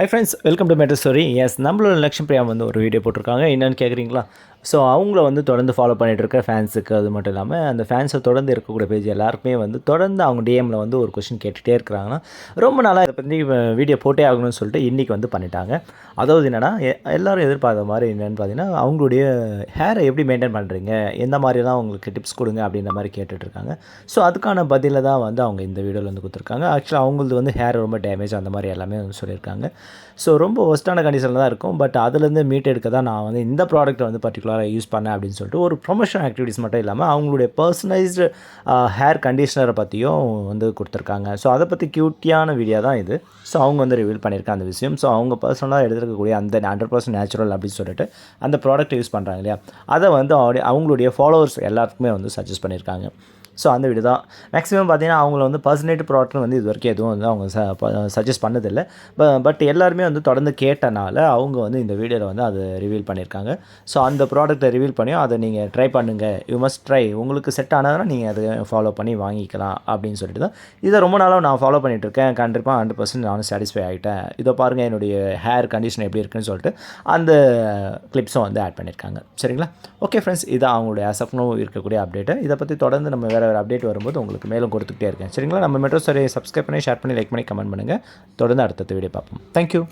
Hi friends welcome to Metro Story yes நம்மளோட லக்ஷ்மி பிரியா வந்து ஒரு வீடியோ போட்டிருக்காங்க. என்னென்னு கேட்குறீங்களா ஸோ அவங்கள வந்து தொடர்ந்து ஃபாலோ பண்ணிகிட்டு இருக்க ஃபேன்ஸுக்கு அது மட்டும் இல்லாமல் அந்த ஃபேன்ஸை தொடர்ந்து இருக்கக்கூடிய பேஜ் எல்லாருக்குமே வந்து தொடர்ந்து அவங்க டிஎம்மில் வந்து ஒரு கொஷின் கேட்டுகிட்டே இருக்கிறாங்கன்னா ரொம்ப நாளாக இதை பற்றி வீடியோ போட்டே ஆகணும்னு சொல்லிட்டு இன்றைக்கி வந்து பண்ணிட்டாங்க. அதாவது என்னென்னா எல்லோரும் எதிர்பார்த்த மாதிரி என்னென்னு பார்த்தீங்கன்னா அவங்களுடைய ஹேரை எப்படி மெயின்டைன் பண்ணுறீங்க எந்த மாதிரிலாம் அவங்களுக்கு டிப்ஸ் கொடுங்க அப்படின்ற மாதிரி கேட்டுட்ருக்காங்க ஸோ அதுக்கான பதிலில் தான் வந்து அவங்க இந்த வீடியோவில் வந்து கொடுத்துருக்காங்க. ஆக்சுவலாக அவங்களது வந்து ஹேர் ரொம்ப டேமேஜ் அந்த மாதிரி எல்லாமே வந்து சொல்லியிருக்காங்க. ஸோ ரொம்ப ஒஸ்ட்டான கண்டிஷனில் தான் இருக்கும். பட் அதுலேருந்து மீட் எடுக்க தான் நான் வந்து இந்த ப்ராடக்ட்டை வந்து பர்டிகுலராக யூஸ் பண்ணேன் அப்படின்னு சொல்லிட்டு ஒரு ப்ரொமோஷன் ஆக்டிவிட்டிஸ் மட்டும் இல்லாமல் அவங்களுடைய பர்சனலைஸ்டு ஹேர் கண்டிஷனரை பற்றியும் வந்து கொடுத்துருக்காங்க. ஸோ அதை பற்றி க்யூட்டியான வீடியோ தான் இது. ஸோ அவங்க வந்து ரிவீல் பண்ணியிருக்காங்க அந்த விஷயம். ஸோ அவங்க பர்சனலாக எடுத்துருக்கக்கூடிய அந்த ஹண்ட்ரட் பர்சன்ட் நேச்சுரல் அப்படின்னு சொல்லிட்டு அந்த ப்ராடக்ட் யூஸ் பண்ணுறாங்க இல்லையா? அதை வந்து அவங்களுடைய ஃபாலோவர்ஸ் எல்லாருக்குமே வந்து சஜஸ்ட் பண்ணியிருக்காங்க. ஸோ அந்த வீடு தான் மேக்ஸிமம் பார்த்தீங்கன்னா அவங்கள வந்து பர்சனேட் ப்ராடக்ட் வந்து இது வரைக்கும் எதுவும் வந்து அவங்க சஜஸ்ட் பண்ணதில்லை. பட் எல்லாருமே வந்து தொடர்ந்து கேட்டனால அவங்க வந்து இந்த வீடியோவில் வந்து அதை ரிவீல் பண்ணியிருக்காங்க. ஸோ அந்த ப்ராடக்ட்டை ரிவீல் பண்ணியும் அதை நீங்கள் ட்ரை பண்ணுங்கள் யூ மஸ்ட் ட்ரை உங்களுக்கு செட் ஆனதுனா நீங்கள் அதை ஃபாலோ பண்ணி வாங்கிக்கலாம் அப்படின்னு சொல்லிட்டு தான். இதை ரொம்ப நாளாக நான் ஃபாலோ பண்ணிகிட்டு இருக்கேன் கண்டிப்பாக ஹண்ட்ரட் பர்சன்ட் நானும் சாட்டிஸ்ஃபை ஆகிட்டேன் இதை பாருங்கள் என்னுடைய ஹேர் கண்டிஷன் எப்படி இருக்குன்னு சொல்லிட்டு அந்த கிளிப்ஸும் வந்து ஆட் பண்ணியிருக்காங்க. சரிங்களா? ஓகே ஃப்ரெண்ட்ஸ் இது அவங்களுடைய அசப்னும் இருக்கக்கூடிய அப்டேட்டு இதை பற்றி தொடர்ந்து நம்ம வேறு ஒரு அப்டேட் வரும்போது உங்களுக்கு மேலும் கொடுத்துக்கிட்டே இருக்கேன். சரிங்களா? நம்ம மெட்ரோ சரி சப்ஸ்கிரைப் பண்ணி ஷேர் பண்ணி லைக் பண்ணி கமெண்ட் பண்ணுங்கள் தொடர்ந்து அடுத்த வீடியோ பார்ப்போம். தேங்க்யூ